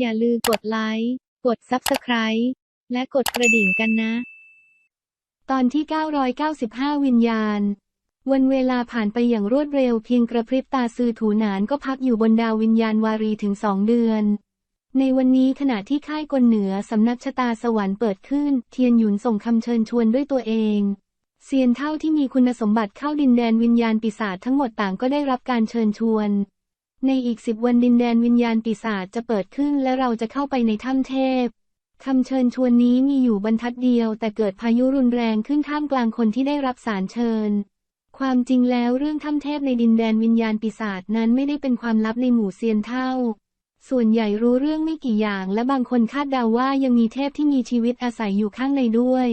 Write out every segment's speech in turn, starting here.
อย่าลืมกดไลค์ กด Subscribe และกดกระดิ่งกันนะ ตอนที่ 995 วิญญาณ วันเวลาผ่านไปอย่างรวดเร็วเพียงกระพริบตาซือถูหนานก็พักอยู่บนดาววิญญาณวารีถึงสองเดือน ในวันนี้ขณะที่ค่ายกลเหนือสำนักชะตาสวรรค์เปิดขึ้น เทียนหยุนส่งคำเชิญชวนด้วยตัวเองเซียนเท่าที่มีคุณสมบัติเข้าดินแดนวิญญาณปีศาจทั้งหมดต่างก็ได้รับการเชิญชวน ในอีกสิบวันดินแดนวิญญาณปีศาจจะเปิดขึ้นและเราจะเข้าไปในถ้ำเทพ คำเชิญชวนนี้มีอยู่บรรทัดเดียวแต่เกิดพายุรุนแรงขึ้นท่ามกลางคนที่ได้รับสารเชิญ ความจริงแล้วเรื่องถ้ำเทพในดินแดนวิญญาณปีศาจนั้นไม่ได้เป็นความลับในหมู่เซียนเท่า ส่วนใหญ่รู้เรื่องไม่กี่อย่างและบางคนคาดเดาว่ายังมีเทพที่มีชีวิตอาศัยอยู่ข้างในด้วย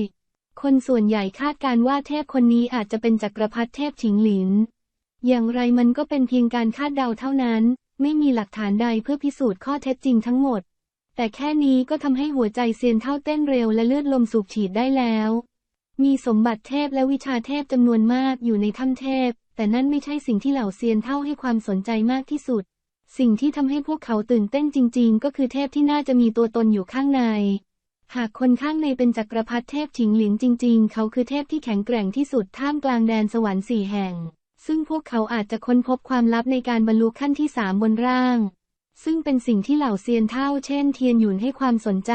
คนส่วนใหญ่คาดการว่าเทพคนนี้อาจจะเป็นจักรพรรดิเทพฉิงหลิน อย่างไรมันก็เป็นเพียงการคาดเดาเท่านั้น ไม่มีหลักฐานใดเพื่อพิสูจน์ข้อเท็จจริงทั้งหมด แต่แค่นี้ก็ทำให้หัวใจเซียนเท่าเต้นเร็วและเลือดลมสูบฉีดได้แล้ว มีสมบัติเทพและวิชาเทพจำนวนมากอยู่ในถ้ำเทพ แต่นั่นไม่ใช่สิ่งที่เหล่าเซียนเท่าให้ความสนใจมากที่สุด สิ่งที่ทำให้พวกเขาตื่นเต้นจริง ๆ ก็คือเทพที่น่าจะมีตัวตนอยู่ข้างในหากคนข้างในเป็นจักรพรรดิเทพฉิงหลินจริง ๆ เขาคือเทพที่แข็งแกร่งที่สุดท่ามกลางแดนสวรรค์สี่แห่ง ซึ่งพวกเขาอาจจะค้นพบความลับในการบรรลุขั้นที่สามบนร่าง ซึ่งเป็นสิ่งที่เหล่าเซียนเท่าเช่นเทียนหยุนให้ความสนใจ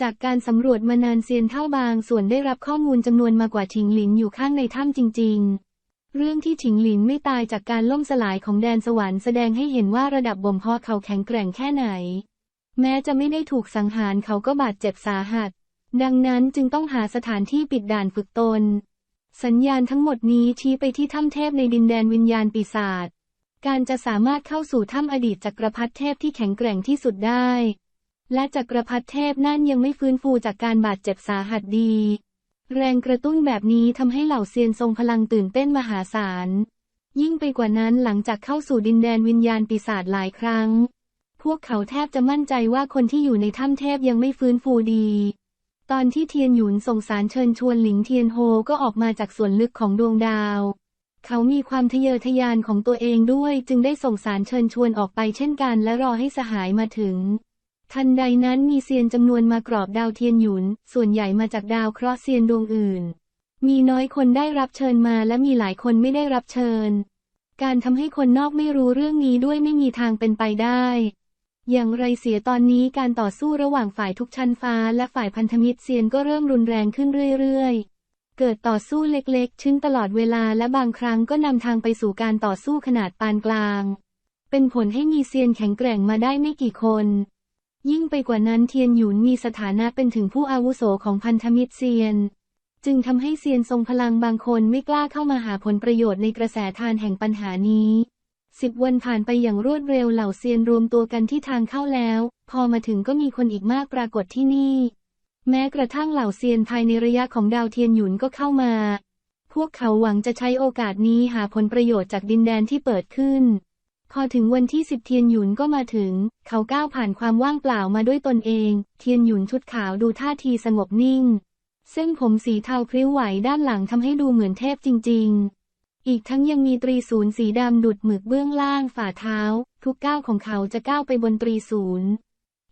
จากการสำรวจมานานเซียนเท่าบางส่วนได้รับข้อมูลจำนวนมากกว่าฉิงหลินอยู่ข้างในถ้ำจริง ๆเรื่องที่ฉิงหลินไม่ตายจากการล่มสลายของแดนสวรรค์แสดงให้เห็นว่าระดับบ่มเพาะเขาแข็งแกร่งแค่ไหน แม้จะไม่ได้ถูกสังหารเขาก็บาดเจ็บสาหัส ดังนั้นจึงต้องหาสถานที่ปิดด่านฝึกตน สัญญาณทั้งหมดนี้ชี้ไปที่ถ้ำเทพในดินแดนวิญญาณปีศาจ การจะสามารถเข้าสู่ถ้ำอดีตจักรพรรดิเทพที่แข็งแกร่งที่สุดได้ และจักรพรรดิเทพนั่นยังไม่ฟื้นฟูจากการบาดเจ็บสาหัสดี แรงกระตุ้นแบบนี้ทำให้เหล่าเซียนทรงพลังตื่นเต้นมหาศาล ยิ่งไปกว่านั้นหลังจากเข้าสู่ดินแดนวิญญาณปีศาจหลายครั้ง พวกเขาแทบจะมั่นใจว่าคนที่อยู่ในถ้ำเทพยังไม่ฟื้นฟูดี ตอนที่เทียนหยุนส่งสารเชิญชวนหลิงเทียนโฮก็ออกมาจากส่วนลึกของดวงดาว เขามีความทะเยอทะยานของตัวเองด้วยจึงได้ส่งสารเชิญชวนออกไปเช่นกันและรอให้สหายมาถึง ทันใดนั้นมีเซียนจำนวนมากรอบดาวเทียนหยุน ส่วนใหญ่มาจากดาวเคราะห์เซียนดวงอื่น มีน้อยคนได้รับเชิญมาและมีหลายคนไม่ได้รับเชิญ การทำให้คนนอกไม่รู้เรื่องนี้ด้วยไม่มีทางเป็นไปได้ อย่างไรเสียตอนนี้การต่อสู้ระหว่างฝ่ายทุกชั้นฟ้าและฝ่ายพันธมิตรเซียนก็เริ่มรุนแรงขึ้นเรื่อยๆ เกิดต่อสู้เล็กๆ ชิ้นตลอดเวลาและบางครั้งก็นำทางไปสู่การต่อสู้ขนาดปานกลาง เป็นผลให้มีเซียนแข็งแกร่งมาได้ไม่กี่คน ยิ่งไปกว่านั้นเทียนหยุนมีสถานะเป็นถึงผู้อาวุโสของพันธมิตรเซียน จึงทำให้เซียนทรงพลังบางคนไม่กล้าเข้ามาหาผลประโยชน์ในกระแสทานแห่งปัญหานี้ สิบวันผ่านไปอย่างรวดเร็วเหล่าเซียนรวมตัวกันที่ทางเข้าแล้ว พอมาถึงก็มีคนอีกมากปรากฏที่นี่ แม้กระทั่งเหล่าเซียนภายในระยะของดาวเทียนหยุนก็เข้ามา พวกเขาหวังจะใช้โอกาสนี้หาผลประโยชน์จากดินแดนที่เปิดขึ้น พอถึงวันที่สิบเทียนหยุนก็มาถึง เขาก้าวผ่านความว่างเปล่ามาด้วยตนเอง เทียนหยุนชุดขาวดูท่าทีสงบนิ่ง เส้นผมสีเทาพริ้วไหวด้านหลังทำให้ดูเหมือนเทพจริง ๆ อีกทั้งยังมีตรีศูนย์สีดำดุดหมึกเบื้องล่างฝ่าเท้า ทุกก้าวของเขาจะก้าวไปบนตรีศูนย์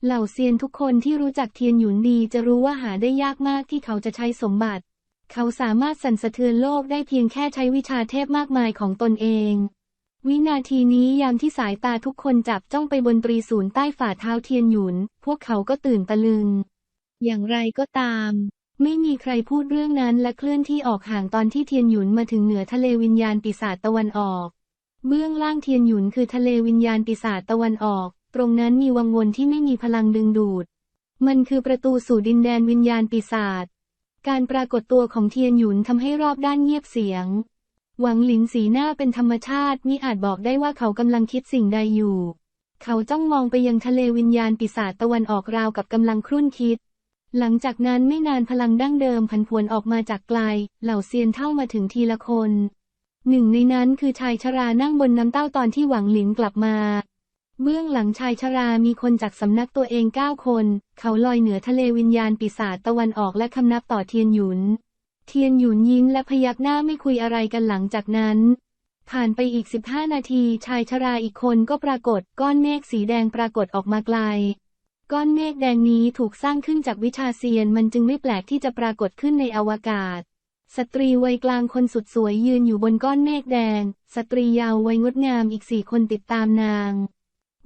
เหล่าเซียนทุกคนที่รู้จักเทียนหยุนดีจะรู้ว่าหาได้ยากมากที่เขาจะใช้สมบัติ เขาสามารถสั่นสะเทือนโลกได้เพียงแค่ใช้วิชาเทพมากมายของตนเอง วินาทีนี้ยามที่สายตาทุกคนจับจ้องไปบนตรีศูนย์ใต้ฝ่าเท้าเทียนหยุน พวกเขาก็ตื่นตะลึง อย่างไรก็ตาม ไม่มีใครพูดเรื่องนั้นและเคลื่อนที่ออกห่างตอนที่เทียนหยุนมาถึงเหนือทะเลวิญญาณปีศาจตะวันออก เบื้องล่างเทียนหยุนคือทะเลวิญญาณปีศาจตะวันออก ตรงนั้นมีวังวนที่ไม่มีพลังดึงดูด มันคือประตูสู่ดินแดนวิญญาณปีศาจ การปรากฏตัวของเทียนหยุนทำให้รอบด้านเงียบเสียง หวังหลินสีหน้าเป็นธรรมชาติมิอาจบอกได้ว่าเขากำลังคิดสิ่งใดอยู่ เขาจ้องมองไปยังทะเลวิญญาณปีศาจตะวันออกราวกับกำลังครุ่นคิด หลังจากนั้นไม่นานพลังดั้งเดิมผันผวนออกมาจากไกล เหล่าเซียนเท่ามาถึงทีละคน หนึ่งในนั้นคือชายชรานั่งบนน้ำเต้าตอนที่หวังหลินกลับมา เบื้องหลังชายชรามีคนจากสำนักตัวเองเก้าคน เขาลอยเหนือทะเลวิญญาณปีศาจตะวันออกและคำนับต่อเทียนหยุน เทียนหยุนยิ้มและพยักหน้าไม่คุยอะไรกันหลังจากนั้น ผ่านไปอีก 15 นาที ชายชราอีกคนก็ปรากฏก้อนเมฆสีแดงปรากฏออกมาไกล ก้อนเมฆแดงนี้ถูกสร้างขึ้นจากวิชาเซียนมันจึงไม่แปลกที่จะปรากฏขึ้นในอวกาศ สตรีวัยกลางคนสุดสวยยืนอยู่บนก้อนเมฆแดง สตรียาววัยงดงามอีกสี่คนติดตามนาง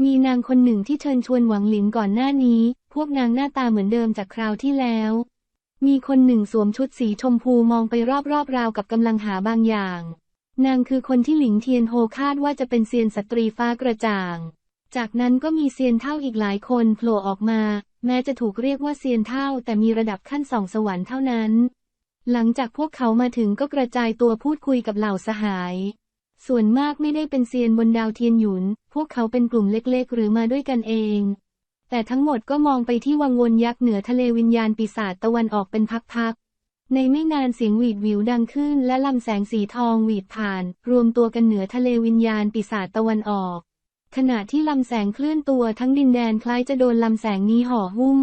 มีนางคนหนึ่งที่เชิญชวนหวังหลินก่อนหน้านี้ พวกนางหน้าตาเหมือนเดิมจากคราวที่แล้ว มีคนหนึ่งสวมชุดสีชมพูมองไปรอบๆราวกับกำลังหาบางอย่าง นางคือคนที่หลิงเทียนโฮคาดว่าจะเป็นเซียนสตรีฟ้ากระจ่าง จากนั้นก็มีเซียนเท่าอีกหลายคนโผล่ออกมา แม้จะถูกเรียกว่าเซียนเท่าแต่มีระดับขั้นสองสวรรค์เท่านั้น หลังจากพวกเขามาถึงก็กระจายตัวพูดคุยกับเหล่าสหาย ส่วนมากไม่ได้เป็นเซียนบนดาวเทียนหยุน พวกเขาเป็นกลุ่มเล็กๆ หรือมาด้วยกันเอง แต่ทั้งหมดก็มองไปที่วังวนยักษ์เหนือทะเลวิญญาณปีศาจตะวันออกเป็นพักๆ ในไม่นานเสียงหวีดวิวดังขึ้น และลำแสงสีทองหวีดผ่าน รวมตัวกันเหนือทะเลวิญญาณปีศาจตะวันออก ขณะที่ลำแสงเคลื่อนตัวทั้งดินแดนคล้ายจะโดนลำแสงนี้ห่อหุ้ม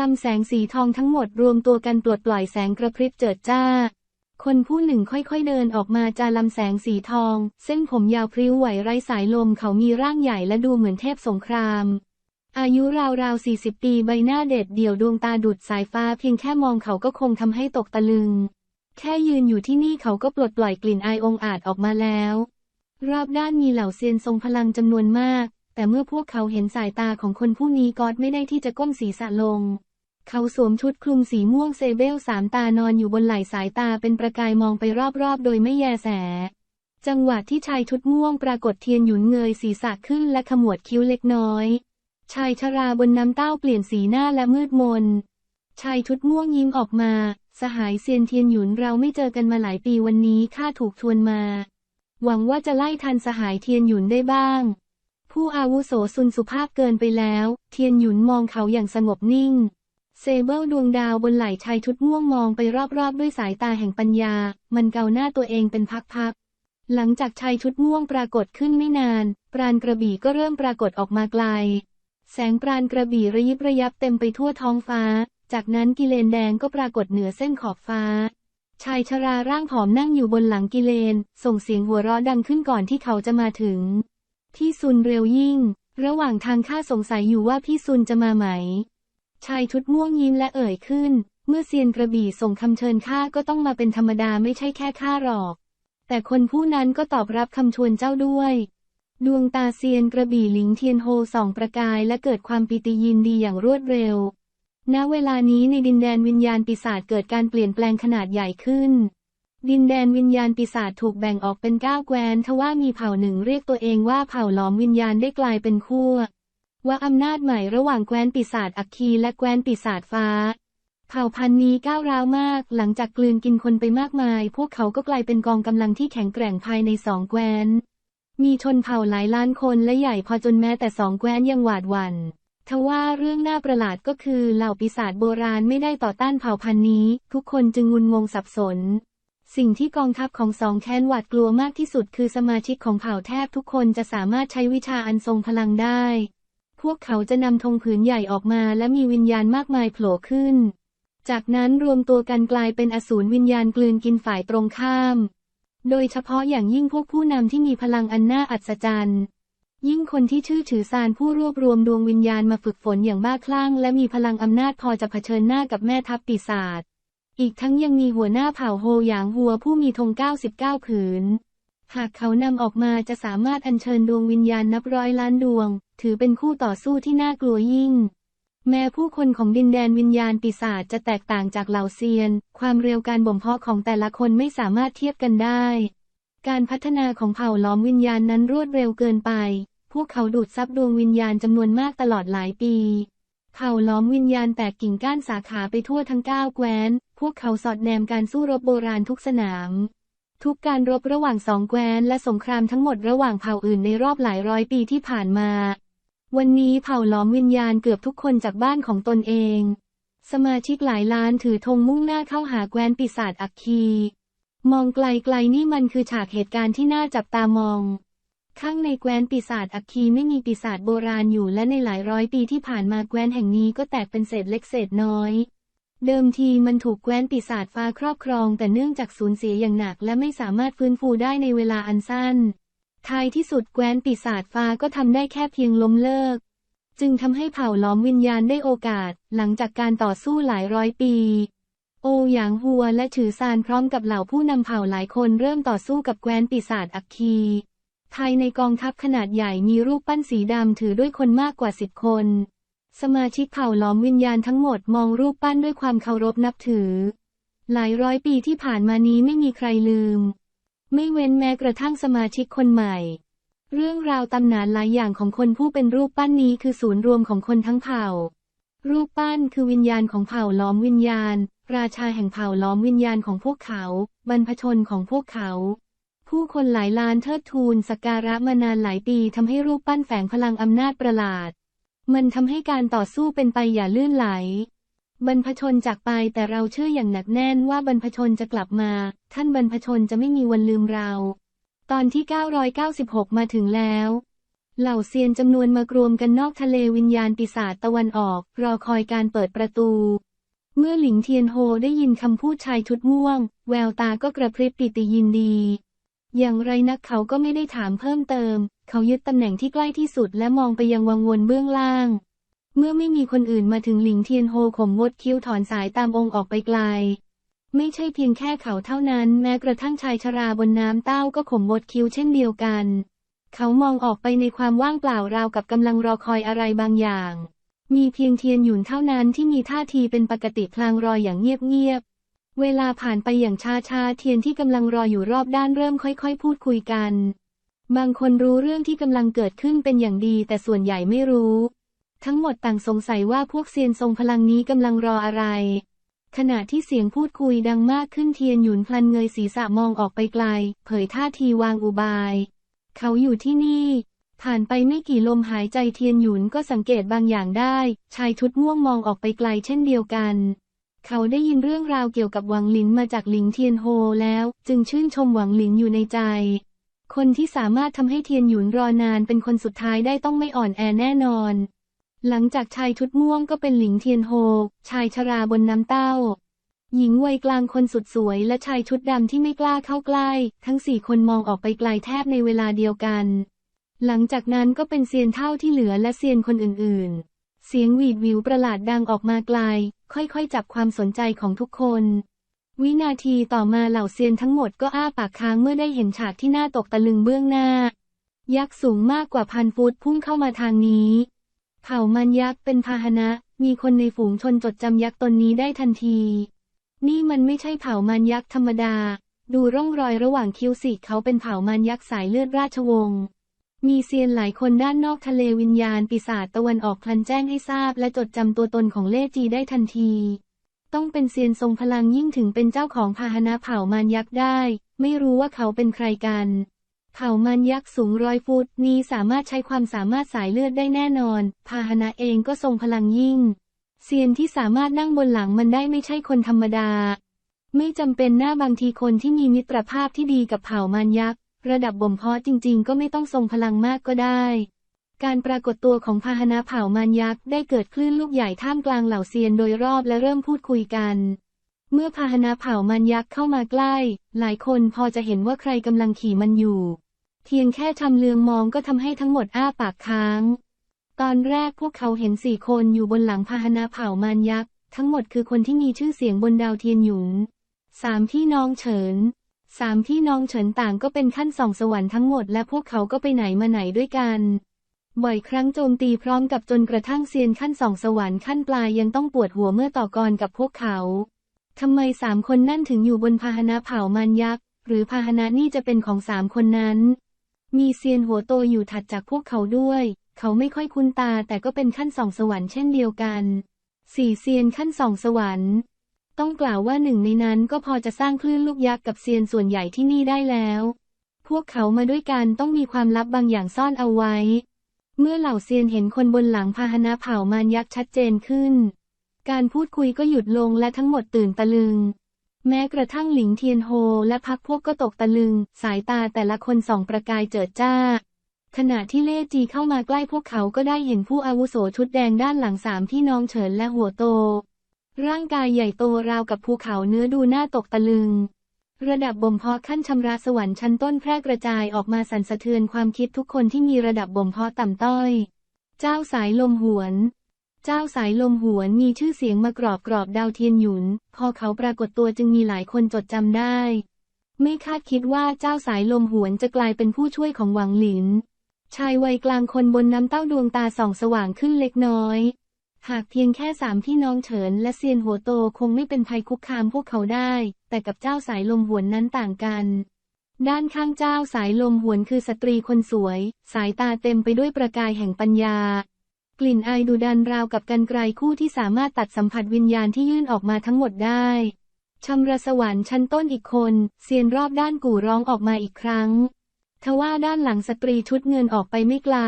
ลำแสงสีทองทั้งหมดรวมตัวกันปลดปล่อยแสงกระพริบเจิดจ้า คนผู้หนึ่งค่อยๆเดินออกมาจากลำแสงสีทอง เส้นผมยาวพริ้วไหวไร้สายลมเขามีร่างใหญ่และดูเหมือนเทพสงคราม อายุราวๆ 40 ปีใบหน้าเด็ดเดี่ยวดวงตาดุดสายฟ้าเพียงแค่มองเขาก็คงทำให้ตกตะลึง แค่ยืนอยู่ที่นี่เขาก็ปลดปล่อยกลิ่นอายองอาจออกมาแล้ว รอบด้านมีเหล่าเซียนทรงพลังจำนวนมาก แต่เมื่อพวกเขาเห็นสายตาของคนผู้นี้ก็ไม่ได้ที่จะก้มศีรษะลง เขาสวมชุดคลุมสีม่วงเซเบลสามตานอนอยู่บนไหล่สายตาเป็นประกายมองไปรอบๆ โดยไม่แยแส จังหวะที่ชายชุดม่วงปรากฏเทียนหยุนเงยศีรษะขึ้นและขมวดคิ้วเล็กน้อย ชายชราบนน้ำเต้าเปลี่ยนสีหน้าและมืดมน ชายชุดม่วงยิ้มออกมา สหายเซียนเทียนหยุนเราไม่เจอกันมาหลายปีวันนี้ข้าถูกชวนมา หวังว่าจะไล่ทันสหายเทียนหยุนได้บ้าง ผู้อาวุโสซุนสุภาพเกินไปแล้ว เทียนหยุนมองเขาอย่างสงบนิ่ง เซเบิลดวงดาวบนไหล่ชายชุดม่วงมองไปรอบๆ ด้วยสายตาแห่งปัญญา มันเกาหน้าตัวเองเป็นพักๆ หลังจากชายชุดม่วงปรากฏขึ้นไม่นาน ปราณกระบี่ก็เริ่มปรากฏออกมาไกล แสงปราณกระบี่ระยิบระยับเต็มไปทั่วท้องฟ้า จากนั้นกิเลนแดงก็ปรากฏเหนือเส้นขอบฟ้า ชายชราร่างผอมนั่งอยู่บนหลังกิเลน ส่งเสียงหัวเราะดังขึ้นก่อนที่เขาจะมาถึง พี่ซุนเร็วยิ่ง ระหว่างทางข้าสงสัยอยู่ว่าพี่ซุนจะมาไหม ชายชุดม่วงยิ้มและเอ่ยขึ้น เมื่อเซียนกระบี่ส่งคำเชิญข้าก็ต้องมาเป็นธรรมดาไม่ใช่แค่ข้าหรอก แต่คนผู้นั้นก็ตอบรับคำชวนเจ้าด้วย ดวงตาเซียนกระบี่หลิงเทียนโฮส่องประกายและเกิดความปิติยินดีอย่างรวดเร็ว ณเวลานี้ในดินแดนวิญญาณปีศาจเกิดการเปลี่ยนแปลงขนาดใหญ่ขึ้น ดินแดนวิญญาณปีศาจถูกแบ่งออกเป็นเก้าแคว้นทว่ามีเผ่าหนึ่งเรียกตัวเองว่าเผ่าหลอมวิญญาณได้กลายเป็นขั้วว่าอำนาจใหม่ระหว่างแคว้นปีศาจอัคคีและแคว้นปีศาจฟ้า เผ่าพันธุ์นี้ก้าวร้าวมาก หลังจากกลืนกินคนไปมากมาย พวกเขาก็กลายเป็นกองกำลังที่แข็งแกร่งภายในสองแคว้น มีชนเผ่าหลายล้านคนและใหญ่พอจนแม้แต่สองแคว้นยังหวาดหวัน่น ทว่าเรื่องน่าประหลาดก็คือเหล่าปีศาจโบราณไม่ได้ต่อต้านเผ่าพันธุ์นี้ ทุกคนจึงงุนงงสับสน สิ่งที่กองทัพของสองแคนหวาดกลัวมากที่สุดคือสมาชิกของเผ่าแทบทุกคนจะสามารถใช้วิชาอันทรงพลังได้ พวกเขาจะนำธงผืนใหญ่ออกมาและมีวิญญาณมากมายโผล่ขึ้น จากนั้นรวมตัวกันกลายเป็นอสูรวิญญาณกลืนกินฝ่ายตรงข้าม โดยเฉพาะอย่างยิ่งพวกผู้นำที่มีพลังอันน่าอัศจรรย์ ยิ่งคนที่ชื่อถือซานผู้รวบรวมดวงวิญญาณมาฝึกฝนอย่างบ้าคลั่ง และมีพลังอำนาจพอจะเผชิญหน้ากับแม่ทัพปีศาจ อีกทั้งยังมีหัวหน้าเผ่าโฮหยางหัวผู้มีธง 99 ผืน หากเขานำออกมาจะสามารถอัญเชิญดวงวิญญาณนับร้อยล้านดวง ถือเป็นคู่ต่อสู้ที่น่ากลัวยิ่ง แม้ผู้คนของดินแดนวิญญาณปีศาจจะแตกต่างจากเหล่าเซียน ความเร็วการบ่มเพาะของแต่ละคนไม่สามารถเทียบกันได้ การพัฒนาของเผ่าล้อมวิญญาณนั้นรวดเร็วเกินไป พวกเขาดูดซับดวงวิญญาณจำนวนมากตลอดหลายปีเผ่าล้อมวิญญาณแตกกิ่งก้านสาขาไปทั่วทั้งเก้าแคว้น พวกเขาสอดแนมการสู้รบโบราณทุกสนาม ทุกการรบระหว่างสองแคว้นและสงครามทั้งหมดระหว่างเผ่าอื่นในรอบหลายร้อยปีที่ผ่านมา วันนี้เผ่าล้อมวิญญาณเกือบทุกคนจากบ้านของตนเอง สมาชิกหลายล้านถือธงมุ่งหน้าเข้าหาแคว้นปีศาจอัคคี มองไกลๆนี่มันคือฉากเหตุการณ์ที่น่าจับตามอง ข้างในแคว้นปีศาจอัคคีไม่มีปีศาจโบราณอยู่และในหลายร้อยปีที่ผ่านมาแคว้นแห่งนี้ก็แตกเป็นเศษเล็กเศษน้อย เดิมทีมันถูกแคว้นปีศาจฟ้าครอบครอง แต่เนื่องจากสูญเสียอย่างหนัก และไม่สามารถฟื้นฟูได้ในเวลาอันสั้น ท้ายที่สุดแคว้นปีศาจฟ้าก็ทำได้แค่เพียงล้มเลิก จึงทำให้เผ่าล้อมวิญญาณได้โอกาส หลังจากการต่อสู้หลายร้อยปี โอหยางฮัวและฉือซานพร้อมกับเหล่าผู้นำเผ่าหลายคนเริ่มต่อสู้กับแคว้นปีศาจอัคคี ภายในกองทัพขนาดใหญ่มีรูปปั้นสีดำถือด้วยคนมากกว่าสิบคน สมาชิกเผ่าล้อมวิญญาณทั้งหมดมองรูปปั้นด้วยความเคารพนับถือ หลายร้อยปีที่ผ่านมานี้ไม่มีใครลืม ไม่เว้นแม้กระทั่งสมาชิกคนใหม่ เรื่องราวตำนานหลายอย่างของคนผู้เป็นรูปปั้นนี้คือศูนย์รวมของคนทั้งเผ่า รูปปั้นคือวิญญาณของเผ่าล้อมวิญญาณ ราชาแห่งเผ่าล้อมวิญญาณของพวกเขา บรรพชนของพวกเขา ผู้คนหลายล้านเทิดทูนสักการะมานานหลายปีทำให้รูปปั้นแฝงพลังอำนาจประหลาด มันทำให้การต่อสู้เป็นไปอย่าลื่นไหล บรรพชนจากไปแต่เราเชื่ออย่างหนักแน่นว่าบรรพชนจะกลับมา ท่านบรรพชนจะไม่มีวันลืมเรา ตอนที่ 996 มาถึงแล้ว เหล่าเซียนจำนวนมากรวมกันนอกทะเลวิญญาณปีศาจตะวันออก รอคอยการเปิดประตู เมื่อหลิงเทียนโฮได้ยินคำพูดชายชุดม่วง แววตาก็กระพริบปิติยินดี อย่างไรนักเขาก็ไม่ได้ถามเพิ่มเติม เขายึดตำแหน่งที่ใกล้ที่สุดและมองไปยังวังวนเบื้องล่าง เมื่อไม่มีคนอื่นมาถึงหลิงเทียนโฮข่มงดคิ้วถอนสายตามองค์ออกไปไกล ไม่ใช่เพียงแค่เขาเท่านั้น แม้กระทั่งชายชราบนน้ำเต้าก็ข่มงดคิ้วเช่นเดียวกัน เขามองออกไปในความว่างเปล่าราวกับกำลังรอคอยอะไรบางอย่าง มีเพียงเทียนหยุนเท่านั้นที่มีท่าทีเป็นปกติพลางรอยอย่างเงียบๆ เวลาผ่านไปอย่างช้าๆเทียนที่กำลังรออยู่รอบด้านเริ่มค่อยๆ พูดคุยกัน บางคนรู้เรื่องที่กำลังเกิดขึ้นเป็นอย่างดี แต่ส่วนใหญ่ไม่รู้ ทั้งหมดต่างสงสัยว่าพวกเซียนทรงพลังนี้กำลังรออะไร ขณะที่เสียงพูดคุยดังมากขึ้นเทียนหยุนพลันเงยศีรษะมองออกไปไกล เผยท่าทีวางอุบาย เขาอยู่ที่นี่ผ่านไปไม่กี่ลมหายใจเทียนหยุนก็สังเกตบางอย่างได้ ชายชุดม่วงมองออกไปไกลเช่นเดียวกัน เขาได้ยินเรื่องราวเกี่ยวกับหวังหลินมาจากหลิงเทียนโฮแล้ว จึงชื่นชมหวังหลินอยู่ในใจ คนที่สามารถทำให้เทียนหยุนรอนานเป็นคนสุดท้ายได้ต้องไม่อ่อนแอแน่นอน หลังจากชายชุดม่วงก็เป็นหลิงเทียนโฮ ชายชราบนน้ำเต้า หญิงวัยกลางคนสุดสวยและชายชุดดำที่ไม่กล้าเข้าใกล้ ทั้งสี่คนมองออกไปไกลแทบในเวลาเดียวกัน หลังจากนั้นก็เป็นเซียนเท่าที่เหลือและเซียนคนอื่นๆ เสียงหวีดวิวประหลาดดังออกมาไกล ค่อยๆ จับความสนใจของทุกคน วินาทีต่อมาเหล่าเซียนทั้งหมดก็อ้าปากค้างเมื่อได้เห็นฉากที่น่าตกตะลึงเบื้องหน้า ยักษ์สูงมากกว่าพันฟุตพุ่งเข้ามาทางนี้ เผ่ามันยักษ์เป็นพาหนะ มีคนในฝูงชนจดจำยักษ์ตนนี้ได้ทันที นี่มันไม่ใช่เผ่ามันยักษ์ธรรมดา ดูร่องรอยระหว่างคิ้วสิเขาเป็นเผ่ามันยักษ์สายเลือดราชวงศ์ มีเซียนหลายคนด้านนอกทะเลวิญญาณปีศาจตะวันออกพลันแจ้งให้ทราบ และจดจำตัวตนของเล่จีได้ทันที ต้องเป็นเซียนทรงพลังยิ่งถึงเป็นเจ้าของพาหนะเผ่ามันยักษ์ได้ ไม่รู้ว่าเขาเป็นใครกัน เผ่ามันยักษ์สูงร้อยฟุตนี้สามารถใช้ความสามารถสายเลือดได้แน่นอน พาหนะเองก็ทรงพลังยิ่ง เซียนที่สามารถนั่งบนหลังมันได้ไม่ใช่คนธรรมดา ไม่จำเป็นหน้าบางทีคนที่มีมิตรภาพที่ดีกับเผ่ามันยักษ์ ระดับบ่มเพาะจริงๆ ก็ไม่ต้องทรงพลังมากก็ได้ การปรากฏตัวของพาหนะเผ่ามันยักษ์ได้เกิดคลื่นลูกใหญ่ท่ามกลางเหล่าเซียนโดยรอบและเริ่มพูดคุยกัน เมื่อพาหนะเผ่ามันยักษ์เข้ามาใกล้ หลายคนพอจะเห็นว่าใครกำลังขี่มันอยู่ เพียงแค่ชำเลืองมองก็ทำให้ทั้งหมดอ้าปากค้าง ตอนแรกพวกเขาเห็นสี่คนอยู่บนหลังพาหนะเผ่ามันยักษ์ทั้งหมดคือคนที่มีชื่อเสียงบนดาวเทียนหยุนสามพี่น้องเฉิน สามพี่น้องเฉินต่างก็เป็นขั้นส่องสวรรค์ทั้งหมดและพวกเขาก็ไปไหนมาไหนด้วยกัน บ่อยครั้งโจมตีพร้อมกับจนกระทั่งเซียนขั้นส่องสวรรค์ขั้นปลายยังต้องปวดหัวเมื่อต่อกรกับพวกเขาทำไมสามคนนั่นถึงอยู่บนพาหนะเผ่ามันยักษ์หรือพาหนะนี่จะเป็นของสามคนนั้น มีเซียนหัวโตอยู่ถัดจากพวกเขาด้วย เขาไม่ค่อยคุ้นตาแต่ก็เป็นขั้นส่องสวรรค์เช่นเดียวกันสี่เซียนขั้นส่องสวรรค์ ต้องกล่าวว่าหนึ่งในนั้นก็พอจะสร้างคลื่นลูกยักษ์กับเซียนส่วนใหญ่ที่นี่ได้แล้ว พวกเขามาด้วยกันต้องมีความลับบางอย่างซ่อนเอาไว้ เมื่อเหล่าเซียนเห็นคนบนหลังพาหนะเผ่ามารยักษ์ชัดเจนขึ้น การพูดคุยก็หยุดลงและทั้งหมดตื่นตะลึง แม้กระทั่งหลิงเทียนโฮและพักพวกก็ตกตะลึง สายตาแต่ละคนส่องประกายเจิดจ้า ขณะที่เล่จีเข้ามาใกล้พวกเขาก็ได้เห็นผู้อาวุโสชุดแดงด้านหลังสามพี่น้องเฉินและหัวโต ร่างกายใหญ่โตราวกับภูเขาเนื้อดูน่าตกตะลึง ระดับบ่มเพาะขั้นชำระสวรรค์ชั้นต้นแพร่กระจายออกมาสั่นสะเทือนความคิดทุกคนที่มีระดับบ่มเพาะต่ำต้อย เจ้าสายลมหวน เจ้าสายลมหวนมีชื่อเสียงมากรอบกรอบดาวเทียนหยุน พอเขาปรากฏตัวจึงมีหลายคนจดจำได้ ไม่คาดคิดว่าเจ้าสายลมหวนจะกลายเป็นผู้ช่วยของหวังหลิน ชายวัยกลางคนบนน้ำเต้าดวงตาส่องสว่างขึ้นเล็กน้อย หากเพียงแค่สามพี่น้องเฉินและเซียนหัวโตคงไม่เป็นภัยคุกคามพวกเขาได้ แต่กับเจ้าสายลมหวนนั้นต่างกัน ด้านข้างเจ้าสายลมหวนคือสตรีคนสวย สายตาเต็มไปด้วยประกายแห่งปัญญา กลิ่นอายดุดันราวกับกันไกรคู่ที่สามารถตัดสัมผัสวิญญาณที่ยื่นออกมาทั้งหมดได้ชำระสวรรค์ชั้นต้นอีกคน เซียนรอบด้านกู่ร้องออกมาอีกครั้ง ทว่าด้านหลังสตรีชุดเงินออกไปไม่ไกล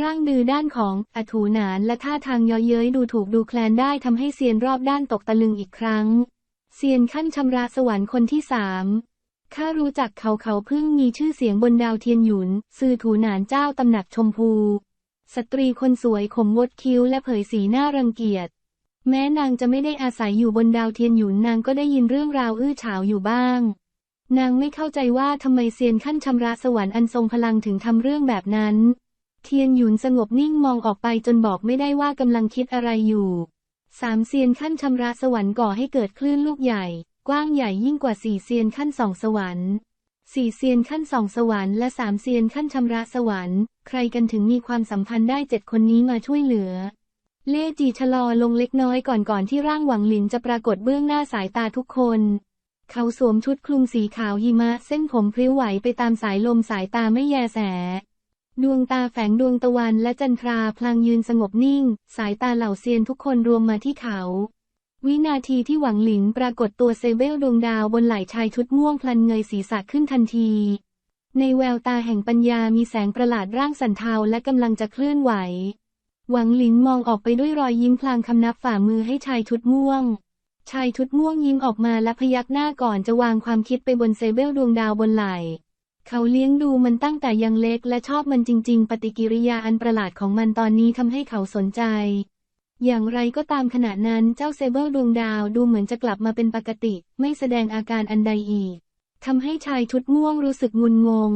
ร่างดือด้านของอถูหนานและท่าทางย่อเย้ยดูถูกดูแคลนได้ทำให้เซียนรอบด้านตกตะลึงอีกครั้ง เซียนขั้นชำระสวรรค์คนที่สามข้ารู้จักเขาเขาเพิ่งมีชื่อเสียงบนดาวเทียนหยุน ซื่อถูหนานเจ้าตำหนักชมพู สตรีคนสวยขมวดคิ้วและเผยสีหน้ารังเกียจ แม้นางจะไม่ได้อาศัยอยู่บนดาวเทียนหยุนนางก็ได้ยินเรื่องราวอื้อฉาวอยู่บ้าง นางไม่เข้าใจว่าทำไมเซียนขั้นชำระสวรรค์อันทรงพลังถึงทำเรื่องแบบนั้น เทียนหยุนสงบนิ่งมองออกไปจนบอกไม่ได้ว่ากำลังคิดอะไรอยู่ สามเซียนขั้นชำระสวรรค์ก่อให้เกิดคลื่นลูกใหญ่ กว้างใหญ่ยิ่งกว่าสี่เซียนขั้นสองสวรรค์สี่เซียนขั้นสองสวรรค์และสามเซียนขั้นชำระสวรรค์ ใครกันถึงมีความสัมพันธ์ได้เจ็ดคนนี้มาช่วยเหลือ เล่จีชะลอลงเล็กน้อยก่อนก่อนที่ร่างหวังหลินจะปรากฏเบื้องหน้าสายตาทุกคน เขาสวมชุดคลุมสีขาวหิมะเส้นผมพริ้วไหวไปตามสายลมสายตาไม่แยแส ดวงตาแฝงดวงตะวันและจันทราพลางยืนสงบนิ่ง สายตาเหล่าเซียนทุกคนรวมมาที่เขา วินาทีที่หวังหลินปรากฏตัวเซเบลดวงดาวบนไหล่ชายชุดม่วงพลันเงยศีรษะขึ้นทันที ในแววตาแห่งปัญญามีแสงประหลาดร่างสันเทาและกำลังจะเคลื่อนไหว หวังหลินมองออกไปด้วยรอยยิ้มพลางคำนับฝ่ามือให้ชายชุดม่วง ชายชุดม่วงยิ้มออกมาและพยักหน้าก่อนจะวางความคิดไปบนเซเบลดวงดาวบนไหล่ เขาเลี้ยงดูมันตั้งแต่ยังเล็กและชอบมันจริง ๆ ปฏิกิริยาอันประหลาดของมันตอนนี้ทำให้เขาสนใจ อย่างไรก็ตามขณะนั้นเจ้าเซเบลดวงดาวดูเหมือนจะกลับมาเป็นปกติ ไม่แสดงอาการอันใดอีกทำให้ชายชุดม่วงรู้สึกงุนงง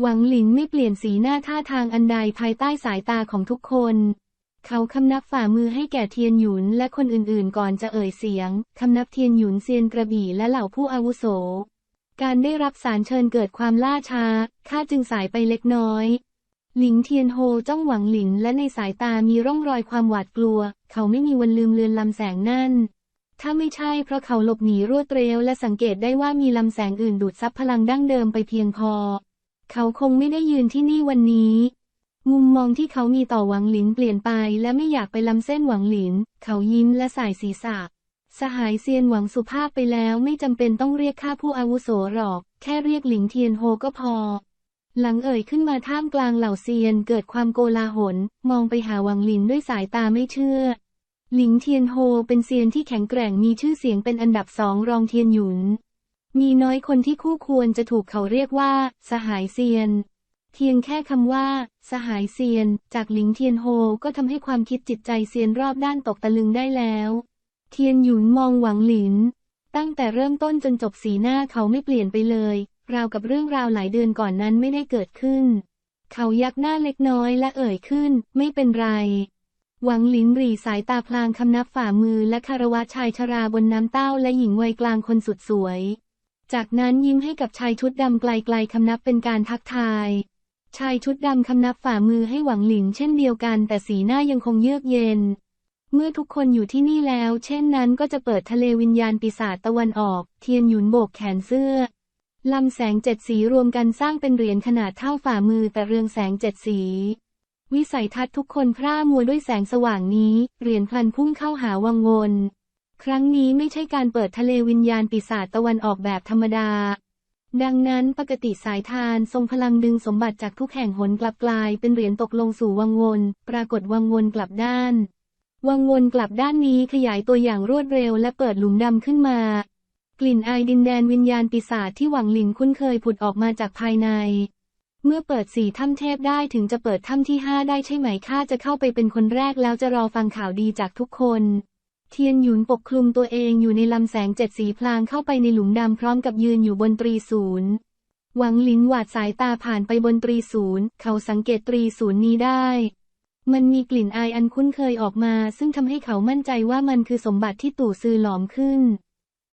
หวังหลินไม่เปลี่ยนสีหน้าท่าทางอันใดภายใต้สายตาของทุกคน เขาคำนับฝ่ามือให้แก่เทียนหยุนและคนอื่นๆ ก่อนจะเอ่ยเสียง คำนับเทียนหยุนเซียนกระบี่และเหล่าผู้อาวุโส การได้รับสารเชิญเกิดความล่าช้า ข้าจึงสายไปเล็กน้อย หลิงเทียนโฮจ้องหวังหลินและในสายตามีร่องรอยความหวาดกลัว เขาไม่มีวันลืมเลือนลำแสงนั่น ถ้าไม่ใช่เพราะเขาหลบหนีรวดเร็วและสังเกตได้ว่ามีลำแสงอื่นดูดซับพลังดั้งเดิมไปเพียงพอ เขาคงไม่ได้ยืนที่นี่วันนี้มุมมองที่เขามีต่อหวังหลินเปลี่ยนไปและไม่อยากไปล้ำเส้นหวังหลิน เขายิ้มและสายศีรษะ สหายเซียนหวังสุภาพไปแล้วไม่จำเป็นต้องเรียกข้าผู้อาวุโสหรอก แค่เรียกหลิงเทียนโฮก็พอ หลังเอ่ยขึ้นมาท่ามกลางเหล่าเซียนเกิดความโกลาหล มองไปหาหวังหลินด้วยสายตาไม่เชื่อ หลิงเทียนโฮเป็นเซียนที่แข็งแกร่งมีชื่อเสียงเป็นอันดับสองรองเทียนหยุน มีน้อยคนที่คู่ควรจะถูกเขาเรียกว่า สหายเซียน เพียงแค่คำว่า สหายเซียน จากหลิงเทียนโฮก็ทำให้ความคิดจิตใจเซียนรอบด้านตกตะลึงได้แล้ว เทียนหยุนมองหวังหลิน ตั้งแต่เริ่มต้นจนจบสีหน้าเขาไม่เปลี่ยนไปเลย ราวกับเรื่องราวหลายเดือนก่อนนั้นไม่ได้เกิดขึ้น เขายักหน้าเล็กน้อยและเอ่ยขึ้น ไม่เป็นไร หวังหลินหรีสายตาพลางคำนับฝ่ามือและคารวะชายชราบนน้ำเต้าและหญิงวัยกลางคนสุดสวย จากนั้นยิ้มให้กับชายชุดดำไกลๆคำนับเป็นการทักทาย ชายชุดดำคำนับฝ่ามือให้หวังหลินเช่นเดียวกัน แต่สีหน้ายังคงเยือกเย็น เมื่อทุกคนอยู่ที่นี่แล้ว เช่นนั้นก็จะเปิดทะเลวิญญาณปีศาจตะวันออก เทียนหยุนโบกแขนเสื้อลำแสงเจ็ดสีรวมกันสร้างเป็นเหรียญขนาดเท่าฝ่ามือแต่เรืองแสงเจ็ดสี วิสัยทัศน์ทุกคนพร่ามัวด้วยแสงสว่างนี้ เหรียญพลันพุ่งเข้าหาวังวน ครั้งนี้ไม่ใช่การเปิดทะเลวิญญาณปีศาจตะวันออกแบบธรรมดา ดังนั้นปกติสายทานทรงพลังดึงสมบัติจากทุกแห่งหนกลับกลายเป็นเหรียญตกลงสู่วังวน ปรากฏวังวนกลับด้าน วังวนกลับด้านนี้ขยายตัวอย่างรวดเร็วและเปิดหลุมดำขึ้นมา กลิ่นอายดินแดนวิญญาณปีศาจที่หวังหลินคุ้นเคยผุดออกมาจากภายใน เมื่อเปิดสี่ถ้ำเทพได้ถึงจะเปิดถ้ำที่ห้าได้ใช่ไหมข้าจะเข้าไปเป็นคนแรกแล้วจะรอฟังข่าวดีจากทุกคน เทียนหยุนปกคลุมตัวเองอยู่ในลำแสงเจ็ดสีพลางเข้าไปในหลุมดำพร้อมกับยืนอยู่บนตรีศูนย์หวังหลินหวาดสายตาผ่านไปบนตรีศูนย์ เขาสังเกตตรีศูนย์นี้ได้ มันมีกลิ่นอายอันคุ้นเคยออกมา ซึ่งทำให้เขามั่นใจว่ามันคือสมบัติที่ตู่ซือหลอมขึ้น